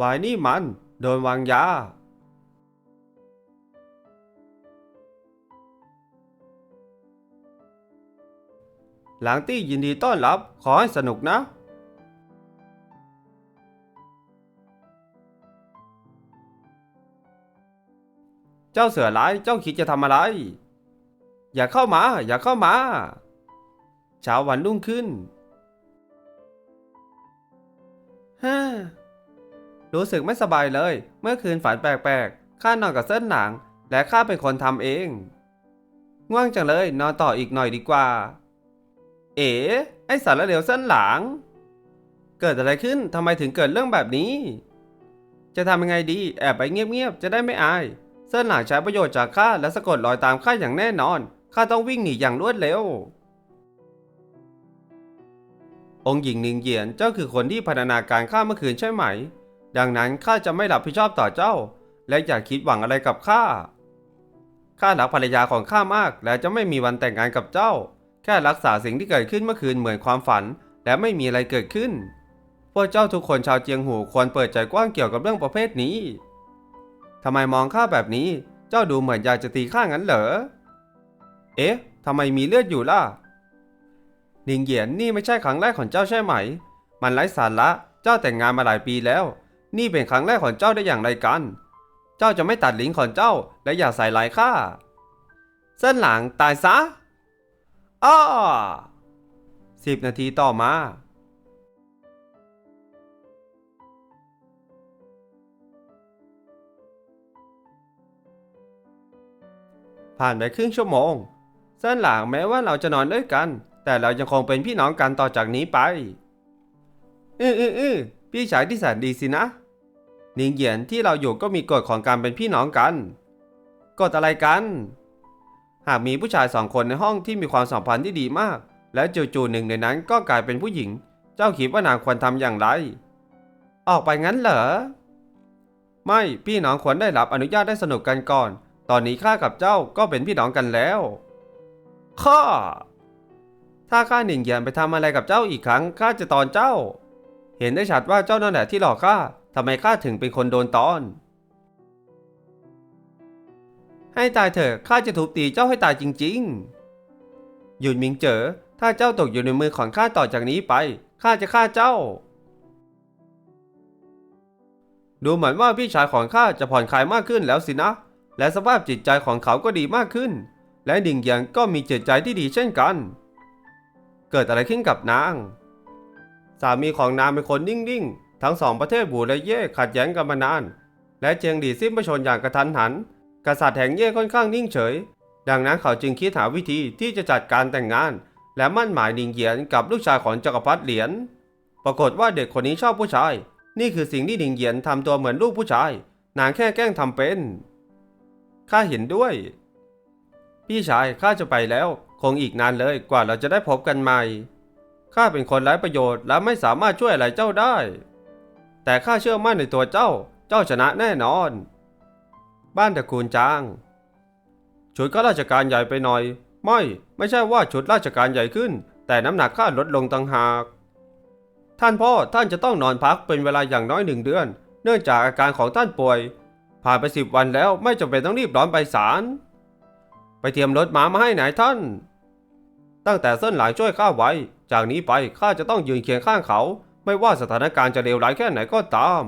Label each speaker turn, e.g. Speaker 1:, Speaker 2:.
Speaker 1: วายนี่มัน โดนวางยา หลังตี้ยินดีต้อนรับ ขอให้สนุกนะ เจ้าเสือร้าย เจ้าคิดจะทำอะไร อย่าเข้ามา อย่าเข้ามา เช้าวันรุ่งขึ้นฮ่า รู้สึกไม่สบายเลย เมื่อคืนฝันแปลกๆ ข้านอนกับเส้นหลัง และข้าเป็นคนทำเอง ง่วงจังเลยนอนต่ออีกหน่อยดีกว่า เอ๋ไอสารเหลวเส้นหลัง เกิดอะไรขึ้นทำไมถึงเกิดเรื่องแบบนี้ จะทำยังไงดี แอบไปเงียบๆ จะได้ไม่อาย เส้นหลังใช้ประโยชน์จากข้าและสะกดรอยตามข้าอย่างแน่นอน ข้าต้องวิ่งหนีอย่างรวดเร็วองค์หญิงหนิงเหยียนเจ้าคือคนที่พัฒนาการข้าเมื่อคืนใช่ไหม ดังนั้นข้าจะไม่รับผิดชอบต่อเจ้า และอย่าคิดหวังอะไรกับข้า ข้ารักภรรยาของข้ามาก และจะไม่มีวันแต่งงานกับเจ้า แค่รักษาสิ่งที่เกิดขึ้นเมื่อคืนเหมือนความฝัน และไม่มีอะไรเกิดขึ้น พวกเจ้าทุกคนชาวเจียงหูควรเปิดใจกว้างเกี่ยวกับเรื่องประเภทนี้ทำไมมองข้าแบบนี้ เจ้าดูเหมือนอยากจะตีข้างั้นเหรอ เอ๊ะทำไมมีเลือดอยู่ล่ะนิงเหยียนนี่ไม่ใช่ครั้งแรกของเจ้าใช่ไหม มันไร้สาระ เจ้าแต่งงานมาหลายปีแล้ว นี่เป็นครั้งแรกของเจ้าได้อย่างไรกัน เจ้าจะไม่ตัดลิ้นของเจ้าและอย่าใส่ลายข้า เส้นหลังตายซะอ้อสิบนาทีต่อมา ผ่านไปครึ่งชั่วโมง เส้นหลังแม้ว่าเราจะนอนด้วยกัน แต่เรายังคงเป็นพี่น้องกันต่อจากนี้ไป อืออืออือ พี่ชายที่แสนดีสินะหนิงเหยียนที่เราอยู่ก็มีกฎของการเป็นพี่น้องกันกฎอะไรกัน หากมีผู้ชายสองคนในห้องที่มีความสัมพันธ์ที่ดีมาก และจู่ๆหนึ่งในนั้นก็กลายเป็นผู้หญิง เจ้าคิดว่านางควรทำอย่างไร ออกไปงั้นเหรอ ไม่พี่น้องควรได้รับอนุญาตได้สนุกกันก่อน ตอนนี้ข้ากับเจ้าก็เป็นพี่น้องกันแล้วข้าถ้าข้าหนิงเหยียนไปทำอะไรกับเจ้าอีกครั้งข้าจะตอนเจ้า เห็นได้ชัดว่าเจ้านั่นแหละที่หลอกข้าทำไมข้าถึงเป็นคนโดนตอน ให้ตายเถอะข้าจะทุบตีเจ้าให้ตายจริง ๆ หยุนมิงเจ๋อถ้าเจ้าตกอยู่ในมือของข้าต่อจากนี้ไปข้าจะฆ่าเจ้า ดูเหมือนว่าพี่ชายของข้าจะผ่อนคลายมากขึ้นแล้วสินะ และสภาพจิตใจของเขาก็ดีมากขึ้น และดิ่งเหยียงก็มีจิตใจที่ดีเช่นกัน เกิดอะไรขึ้นกับนาง สามีของนางเป็นคนนิ่งๆ ทั้งสองประเทศบูและเย่ขัดแย้งกันมานาน และเจียงดีสิ้นประชนอย่างกระทันหัน กษัตริย์แห่งเย่ค่อนข้างนิ่งเฉย ดังนั้นเขาจึงคิดหาวิธีที่จะจัดการแต่งงาน และมั่นหมายนิงเหยียนกับลูกชายของจักรพรรดิเหรียญ ปรากฏว่าเด็กคนนี้ชอบผู้ชาย นี่คือสิ่งที่นิงเหยียนทำตัวเหมือนลูกผู้ชาย นางแค่แกล้งทำเป็น ข้าเห็นด้วย พี่ชายข้าจะไปแล้ว คงอีกนานเลยกว่าเราจะได้พบกันใหม่ ข้าเป็นคนไร้ประโยชน์และไม่สามารถช่วยอะไรเจ้าได้ แต่ข้าเชื่อมั่นในตัวเจ้า เจ้าชนะแน่นอน บ้านตระกูลจาง ชุดข้าราชการใหญ่ไปหน่อย ไม่ ไม่ใช่ว่าชุดราชการใหญ่ขึ้น แต่น้ำหนักข้าลดลงต่างหาก ท่านพ่อท่านจะต้องนอนพักเป็นเวลาอย่างน้อยหนึ่งเดือน เนื่องจากอาการของท่านป่วย ผ่านไปสิบวันแล้วไม่จำเป็นต้องรีบร้อนไปศาล ไปเตรียมรถม้ามาให้นายท่าน ตั้งแต่เส้นหลายช่วยข้าไว้ จากนี้ไปข้าจะต้องยืนเคียงข้างเขา ไม่ว่าสถานการณ์จะเลวร้ายแค่ไหนก็ตาม